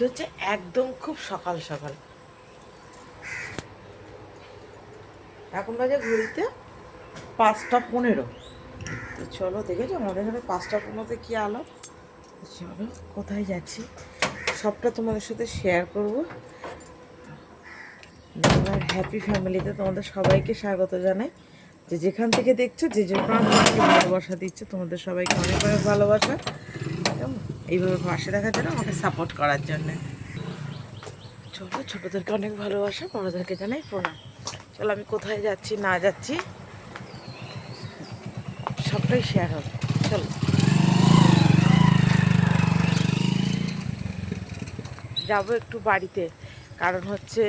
আজকে হচ্ছে? একদম খুব সকাল সকাল। এখন বাজে ঘড়িতে পাঁচটা পনেরো। তো চলো দেখেছ আমাদের এখানে পাঁচটা পনেরোতে কী আলো? চলো, কোথায় যাচ্ছি? সবটা তোমাদের সাথে শেয়ার করব। আমার হ্যাপি ফ্যামিলিতে তোমাদের সবাইকে স্বাগত জানাই। যে যেখান থেকে দেখছ, যে যে প্রাণ ভালোবাসা দিচ্ছে, তোমাদের সবাইকে অনেক অনেক ভালোবাসা? এইভাবে পাশে দেখার জন্য আমাকে সাপোর্ট করার জন্যে। চলো, ছোটোদেরকে অনেক ভালোবাসা, বড়োদেরকে জানাই প্রণাম। চলো, আমি কোথায় যাচ্ছি, না যাচ্ছি, সবটাই শেয়ার হবে। চলো। যাব একটু বাড়িতে, কারণ হচ্ছে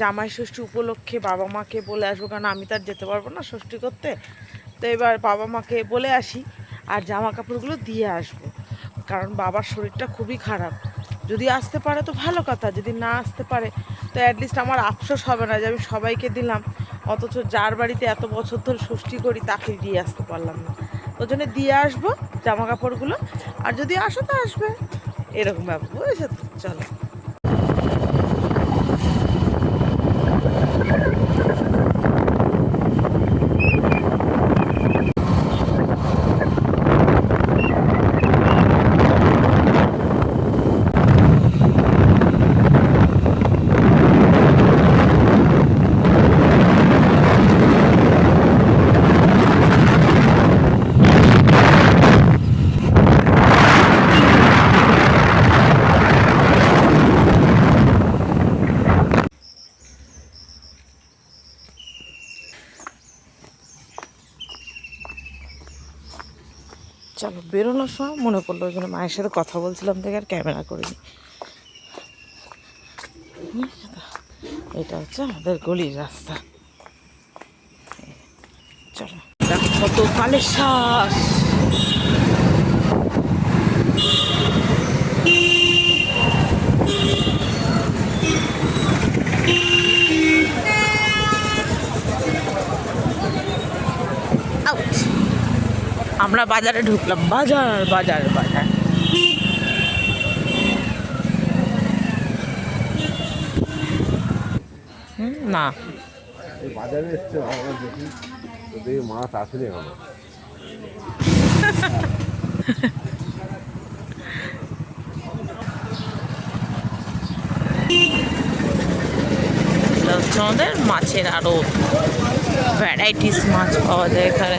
জামাই ষষ্ঠী উপলক্ষে বাবা মাকে বলে আসব, কারণ আমি তো আর যেতে পারব না ষষ্ঠী করতে। তো এবার বাবা মাকে বলে আসি, আর জামা কাপড়গুলো দিয়ে আসব। কারণ বাবার শরীরটা খুবই খারাপ। যদি আসতে পারে তো ভালো কথা, যদি না আসতে পারে তো অ্যাটলিস্ট আমার আফসোস হবে না যে আমি সবাইকে দিলাম, অথচ যার বাড়িতে এত বছর ধরে ষষ্ঠী করি তাকে দিয়ে আসতে পারলাম না। ওই জন্য দিয়ে আসব জামা কাপড়গুলো আর যদি আসো তো আসবে। এরকম ব্যাপার, বুঝেছ? চলো চলো বেরোনোর সময় মনে পড়ল ওই জন্য মায়ের সাথে কথা বলছিলাম দেখে আর ক্যামেরা করিনি। এটা হচ্ছে আমাদের গলির রাস্তা। চলো। কত কালের শ্বাস আমরা বাজারে ঢুকলাম, বাজার বাজার বাজার। না। বাজারে এসছে মাছ এটা হচ্ছে আমাদের মাছের আরও ভ্যারাইটিস মাছ পাওয়া যায় এখানে।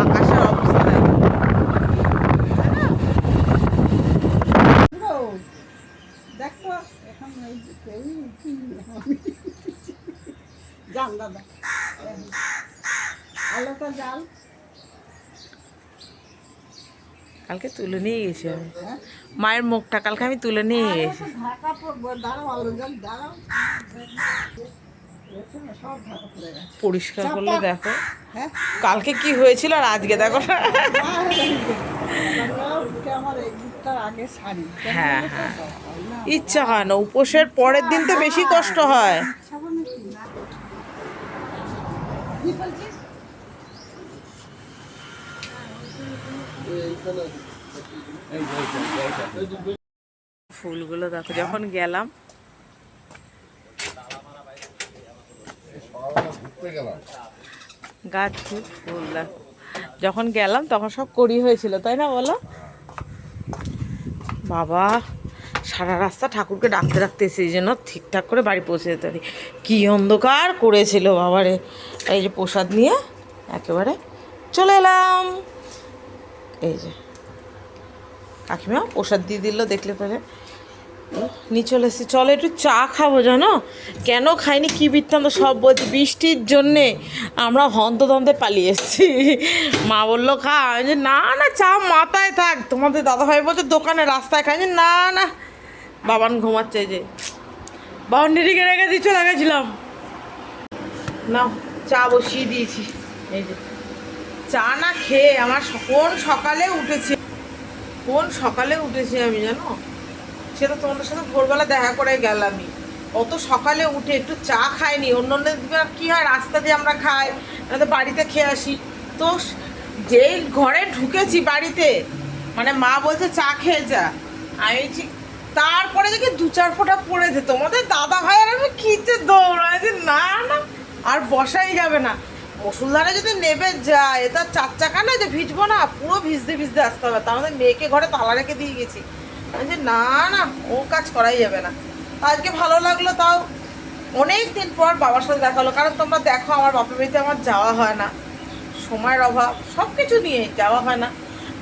আকাশের অবস্থা দেখো। দেখো এখন এই যে কেউই যান দাদা আলোটা জাল কালকে তুলে নিয়ে গেছি আমি হ্যাঁ মায়ের মুখটা কালকে আমি তুলে নিয়ে গেছি। পরিষ্কার করলে দেখো। হ্যাঁ? কালকে কি হয়েছিল আর আজকে দেখো হ্যাঁ, হ্যাঁ। ইচ্ছা হয় না উপোসের পরের দিন তো বেশি কষ্ট হয়। কি? কি বলছিস? ফুলগুলো দেখো, যখন গেলাম, গাছ ফুল যখন গেলাম, তখন সব করি হয়েছিল, তাই না বলো? বাবা, সারা রাস্তা ঠাকুরকে ডাকতে ডাকতে সেই জন্য ঠিকঠাক করে বাড়ি পৌঁছে যেতে পারি। কী অন্ধকার করেছিল বাবারে। এই যে প্রসাদ নিয়ে একেবারে চলে এলাম। এই যে। কাকিমা প্রসাদ দিয়ে দিল দেখলে পরে। নিয়ে চলে এসেছি। চলো একটু চা খাব জানো? কেন খাইনি কি বৃত্তান্ত সব বলছি বৃষ্টির জন্যে আমরা হন্ত হন্তদন্তে পালিয়ে এসেছি। মা বলল খা। যে না না চা মাথায় থাক। তোমাদের দাদাভাই বলছে দোকানে রাস্তায় খাই। যে, না না। বাবান ঘুমাচ্ছে যে। বাউন্ডারিকে রেখে দিয়ে চলে গেছিলাম। না চা বসিয়ে দিয়েছি। এই যে। চা না খেয়ে আমার কোন সকালে উঠেছি? কোন সকালে উঠেছি আমি জানো? সে তো তোমাদের সাথে ভোরবেলা দেখা করে গেলামই। অত সকালে উঠে একটু চা খাইনি অন্য অন্য কি হয় রাস্তা দিয়ে আমরা খাই নয়তো বাড়িতে খেয়ে আসি। তো যেই ঘরে ঢুকেছি বাড়িতে মানে মা বলছে চা খেয়ে যা। আমি বলছি, তারপরে দেখি দু চার ফোঁটা পড়েছে। তোমাদের দাদা ভাই আর আমি খিচে দৌড়াচ্ছি না না আর বসাই যাবে না। মুসুলধারে যদি নেবে, যায়। এটা চার চাকা না যে ভিজবো না, পুরো ভিজতে ভিজতে আসতে হবে। তার মধ্যে মেয়েকে ঘরে তালা রেখে দিয়ে গেছি। যে না না, ও কাজ করাই যাবে না। আজকে ভালো লাগল তাও। অনেক দিন পর বাবার সাথে দেখা হলো। কারণ তোমরা দেখো, আমার বাপের বাড়িতে আমার যাওয়া হয় না। সময়ের অভাব সব কিছু নিয়ে যাওয়া হয় না।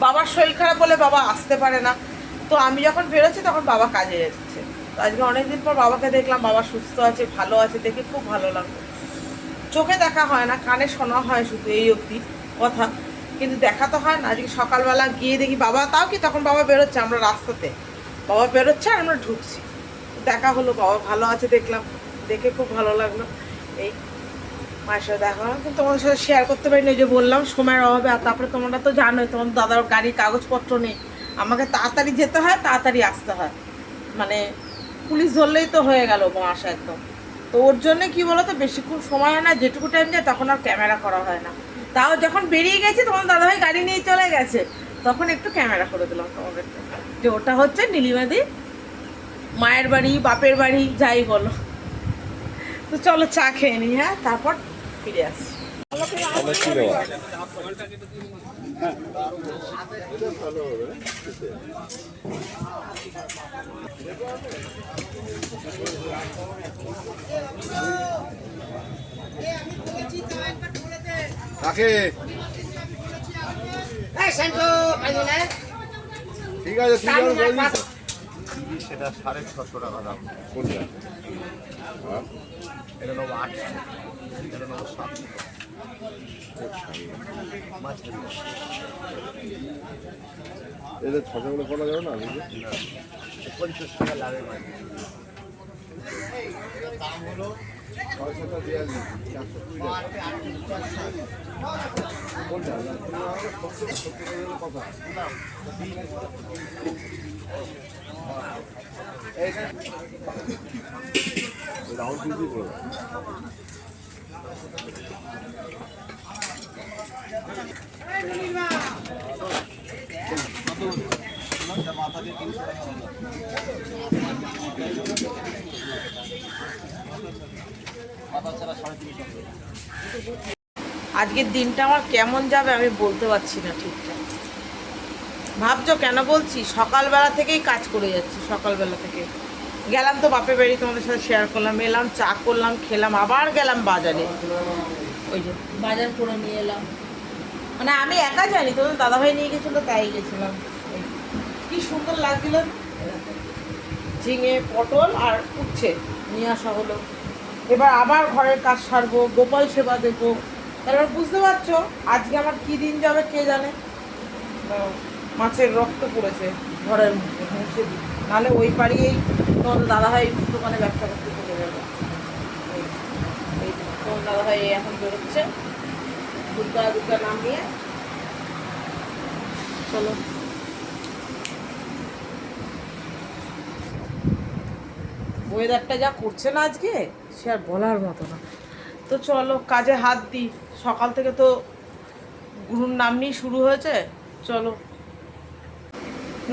বাবার শরীর খারাপ বলে বাবা আসতে পারে না। তো আমি যখন বেরোচ্ছি, তখন বাবা কাজে যাচ্ছে। তো আজকে অনেকদিন পর বাবাকে দেখলাম, বাবা সুস্থ আছে, ভালো আছে, দেখে খুব ভালো লাগল। চোখে দেখা হয় না, কানে শোনা হয় শুধু এই অবধি কথা। কিন্তু দেখা তো হয় না, আজকে সকালবেলা গিয়ে দেখি বাবা, তাও কি তখন বাবা বেরোচ্ছে আমরা রাস্তাতে। বাবা বেরোচ্ছে আর আমরা ঢুকছি। দেখা হলো, বাবা ভালো আছে দেখলাম। দেখে খুব ভালো লাগল। এই, মায়ের সাথে দেখা হলো। কিন্তু তোমাদের সাথে শেয়ার করতে পারিনি, ওই যে বললাম সময়ের অভাবে। আর তারপরে তোমরা তো জানোই তোমার দাদার গাড়ির কাগজপত্র নেই। আমাকে তাড়াতাড়ি যেতে হয়, তাড়াতাড়ি আসতে হয়। মানে পুলিশ ধরলেই তো হয়ে গেল মাস একদম। তো ওর জন্য কি বলতো বেশিক্ষণ সময় হয় না, যেটুকু টাইম যায় তখন আর ক্যামেরা করা হয় না। তাও যখন বেরিয়ে গেছে, তখন দাদাভাই গাড়ি নিয়ে চলে গেছে। তখন একটু ক্যামেরা করে দিলাম তোমাদেরকে যে ওটা হচ্ছে নীলিমাদি মায়ের বাড়ি, বাপের বাড়ি, যাই বলো। তো চলো চা খেয়ে নিই হ্যাঁ? তারপর ফিরে আসি অনেক কি দেওয়া কাকে ঠিক আছে ঠিক আছে বলিস সেটা সাড়ে ছশো টাকা দাম। কোনটা? হ্যাঁ? এটা নেব আটশো। এটা নেব সাতশো। এদের ছটাগুলো করা যাবে না? পঞ্চাশ টাকা লাগে ছয়শোটা দিয়ে সত্তর টাকা কথা রাউন্ড ফিফটি করে আজকের দিনটা আমার কেমন যাবে আমি বলতে পারছি না ঠিকঠাক। ভাবছ কেন বলছি? সকালবেলা থেকেই কাজ করে যাচ্ছি, সকালবেলা থেকে। গেলাম তো বাপের বাড়ি, তোমাদের সাথে শেয়ার করলাম, এলাম, চা করলাম, খেলাম, আবার গেলাম বাজারে। ওই যে, বাজার করে নিয়ে এলাম। মানে আমি একা যাইনি, তোমাদের দাদাভাই নিয়ে গেছিল, তাই গেছিলাম। কি সুন্দর লাগছিল। ঝিঙে, পটল আর উচ্ছে, নিয়ে আসা হলো। এবার আবার ঘরের কাজ সারবো, গোপাল সেবা দেবো। তারপর বুঝতে পারছ, আজকে আমার কি দিন যাবে কে জানে? মাছের রক্ত পড়েছে ঘরের মধ্যে নাহলে ওই পাড়িয়েই তোমার দাদাভাই দোকানে ব্যবসা করতে চলে যাবে। তোমার দাদাভাই এখন বেরোচ্ছে। দুর্গা দুর্গা নাম নিয়ে। চলো। ওয়েদারটা যা করছে না আজকে সে আর বলার মতো না। তো চলো, কাজে হাত দিই। সকাল থেকে তো গুরুর নাম নিয়ে শুরু হয়েছে, চলো।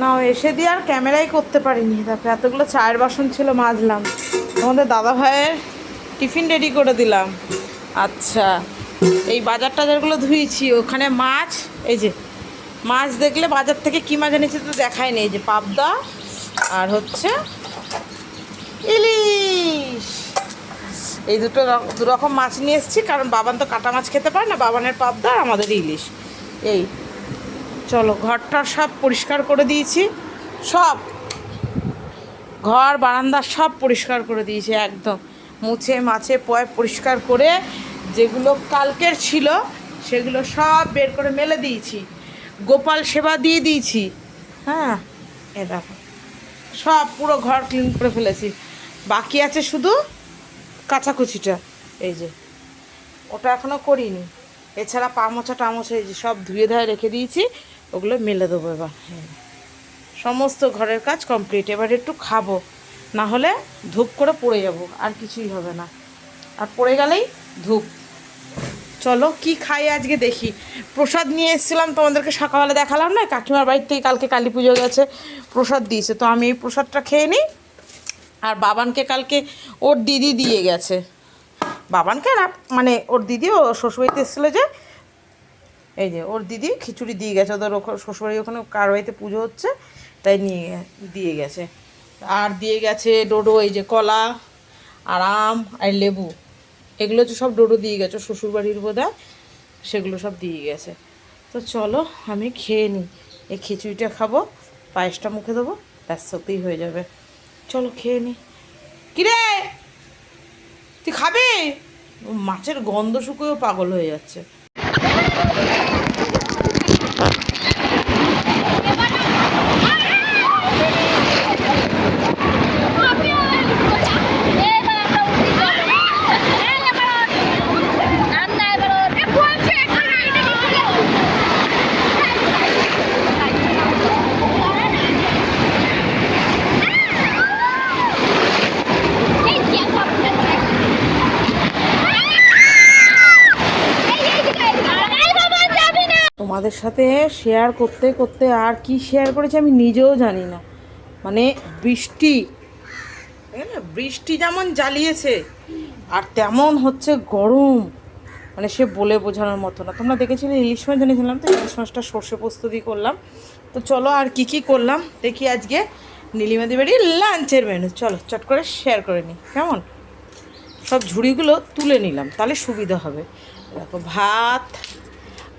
না এসে দিয়ে আর ক্যামেরাই করতে পারিনি। তারপরে এতগুলো চায়ের বাসন ছিল, মাজলাম। তোমাদের দাদা ভাইয়ের টিফিন রেডি করে দিলাম। আচ্ছা এই বাজার টাজারগুলো ধুয়েছি ওখানে মাছ, এই যে, মাছ দেখলে বাজার থেকে কী মাছ এনেছি তো দেখাই নেই যে পাবদা আর হচ্ছে ইলিশ। এই দুটো র- দু রকম মাছ নিয়ে এসেছি, কারণ বাবান তো কাটা মাছ খেতে পারে না, বাবানের পাবদা আমাদের ইলিশ। এই, চলো ঘরটা সব পরিষ্কার করে দিয়েছি। সব, ঘর, বারান্দা সব পরিষ্কার করে দিয়েছি, একদম। মুছে মাছে পয় পরিষ্কার করে যেগুলো কালকের ছিল, সেগুলো সব বের করে মেলে দিয়েছি। গোপাল সেবা দিয়ে দিয়েছি। হ্যাঁ এ দেখো, সব পুরো ঘর ক্লিন করে ফেলেছি। বাকি আছে শুধু কাচাকুচিটা। এই যে। ওটা এখনও করিনি। এছাড়া পা মোছা টা মোছা এই যে সব ধুয়ে ধুয়ে রেখে দিয়েছি। ওগুলো মেলে দেবো এবার। হ্যাঁ। সমস্ত ঘরের কাজ কমপ্লিট এবার একটু খাব। না হলে ধূপ করে পড়ে যাব। আর কিছুই হবে না। আর পড়ে গেলেই ধূপ। চলো কি খাই আজকে দেখি। প্রসাদ নিয়ে এসেছিলাম তোমাদেরকে সকালবেলা দেখালাম না? কাকিমার বাড়ির থেকে কালকে কালী পুজো গেছে। প্রসাদ দিয়েছে। তো আমি এই প্রসাদটা খেয়ে নিই। আর বাবানকে কালকে ওর দিদি দিয়ে গেছে। বাবানকে না মানে ওর দিদি ও শ্বশুরবাড়িতে এসেছিল যে, এই যে ওর দিদি খিচুড়ি দিয়ে গেছে। ওদের ওখানে শ্বশুরবাড়ি ওখানে কার বাড়িতে পুজো হচ্ছে, তাই নিয়ে দিয়ে গেছে। আর দিয়ে গেছে ডোডো, এই যে কলা আর আম আর লেবু। এগুলো তো সব ডোডো দিয়ে গেছে, শ্বশুরবাড়ির বোধহয় সেগুলো সব দিয়ে গেছে। তো চলো আমি খেয়ে নিই। এই খিচুড়িটা খাব, পায়েসটা মুখে দেবো, ব্যাস, সত্যিই হয়ে যাবে। চলো খেয়ে নি। কিরে? তুই খাবি? মাছের গন্ধ শুকুয়েও পাগল হয়ে যাচ্ছে। সাথে শেয়ার করতে করতে আর কি শেয়ার করেছি আমি নিজেও জানি না। মানে বৃষ্টি বৃষ্টি যেমন জ্বালিয়েছে, আর তেমন হচ্ছে গরম। মানে সে বলে বোঝানোর মতো না। তোমরা দেখেছিলে ইলিশ মাছ, জেনেছিলাম তো? ইলিশ মাছটা সর্ষে প্রস্তুতি করলাম। তো চলো আর কি কি করলাম? দেখি আজকে নীলিমাদি বাড়ির লাঞ্চের মেনু চলো, চট করে শেয়ার করে নিই। কেমন? সব ঝুড়িগুলো তুলে নিলাম, তাহলে সুবিধা হবে। দেখো, ভাত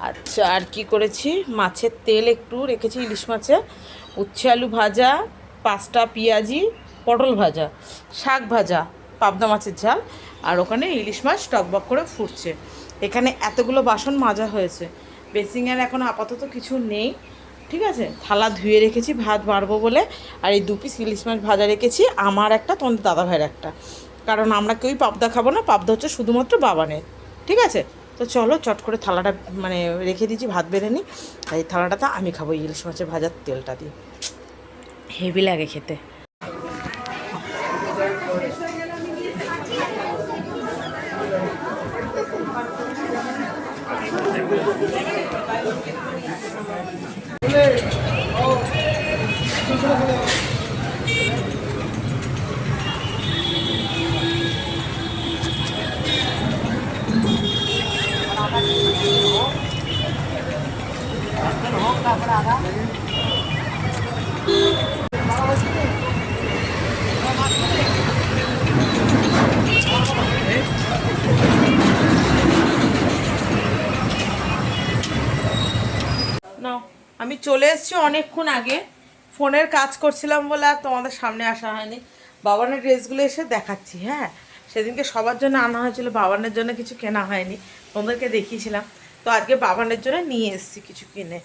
আচ্ছা আর কি করেছি? মাছের তেল একটু রেখেছি, ইলিশ মাছে। উচ্ছে, আলু ভাজা, পাঁচটা পেঁয়াজি, পটল ভাজা, শাক ভাজা, পাবদা মাছের ঝাল। আর ওখানে ইলিশ মাছ টকবক করে ফুটছে। এখানে এতগুলো বাসন মাজা হয়েছে। বেসিংয়ের এখন আপাতত কিছু নেই, ঠিক আছে? থালা ধুয়ে রেখেছি, ভাত বাড়বো বলে। আর এই দু পিস ইলিশ মাছ ভাজা রেখেছি, আমার একটা, তোমাদের দাদা ভাইয়ের একটা। কারণ আমরা কেউই পাবদা খাব না, পাবদা হচ্ছে শুধুমাত্র বাবানের, ঠিক আছে? তো চলো চট করে থালাটা মানে রেখে দিয়েছি, ভাত বেড়ে নিই। আর এই থালাটাতে আমি খাব ইলিশ মাছের ভাজার তেলটা দিয়ে। হেভি লাগে খেতে। আমি চলে এসেছি অনেকক্ষণ আগে। ফোনের কাজ করছিলাম বলে আর তোমাদের সামনে আসা হয়নি। বাবানের ড্রেসগুলো এসে দেখাচ্ছি হ্যাঁ? সেদিনকে সবার জন্য আনা হয়েছিল, বাবানের জন্য কিছু কেনা হয়নি। তোমাদেরকে দেখিয়েছিলাম। তো আজকে বাবানের জন্য নিয়ে এসেছি কিছু কিনে।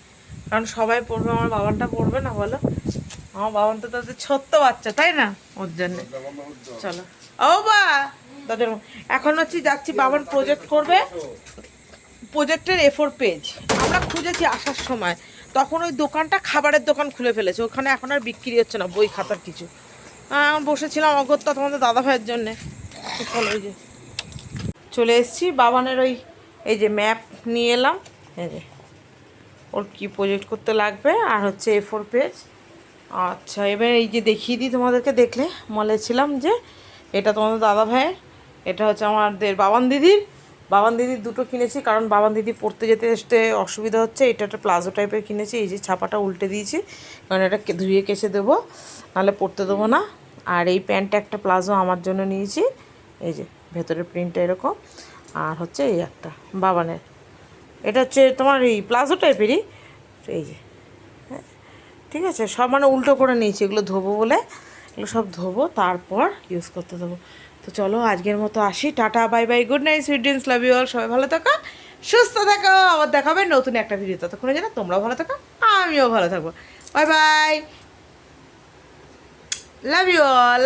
কারণ সবাই পড়বে, আমার বাবানটা পড়বে না বলো? আমার বাবান তো তাদের ছোট্ট বাচ্চা, তাই না? ওর জন্য। চলো। ও বা, তাদের এখন হচ্ছে যাচ্ছি বাবান প্রজেক্ট করবে। প্রজেক্টের এ ফোর পেজ আমরা খুঁজেছি আসার সময়। তখন ওই দোকানটা খাবারের দোকান খুলে ফেলেছে। ওখানে এখন আর বিক্রি হচ্ছে না, বই খাতার কিছু। বসেছিলাম অগত্যা তোমাদের দাদা ভাইয়ের জন্যে চলে এসেছি বাবানের ওই এই যে ম্যাপ নিয়ে এলাম। এই যে, ওর কি প্রজেক্ট করতে লাগবে আর হচ্ছে এ ফোর পেজ আচ্ছা এবার এই যে দেখিয়ে দিই তোমাদেরকে, দেখলে বলেছিলাম যে এটা তোমাদের দাদা ভাইয়ের, এটা হচ্ছে আমাদের বাবান দিদির। বাবান দিদির দুটো কিনেছি, কারণ বাবান দিদি পড়তে যেতে আসতে অসুবিধা হচ্ছে, এটা একটা প্লাজো টাইপের কিনেছি, এই যে ছাপাটা উল্টে দিয়েছি, কারণ এটা ধুয়ে কেচে দেবো, নাহলে পড়তে দেবো না। আর এই প্যান্টটা একটা প্লাজো আমার জন্য নিয়েছি, এই যে ভেতরের প্রিন্টটা এরকম। আর হচ্ছে এই একটা বাবানের। এটা হচ্ছে তোমার এই প্লাজো টাইপেরই এই যে হ্যাঁ, ঠিক আছে সব মানে উল্টো করে নিয়েছি এগুলো ধোবো বলে এগুলো সব ধোবো তারপর ইউজ করতে দেবো। তো চলো আজকের মতো আসি tata bye bye good night sweet dreams love you all সবাই ভালো থাকো সুস্থ থাকো আবার দেখাবে নতুন একটা ভিডিও ততক্ষণে যেন তোমরাও ভালো থাকো আমিও ভালো থাকব। Bye bye love you all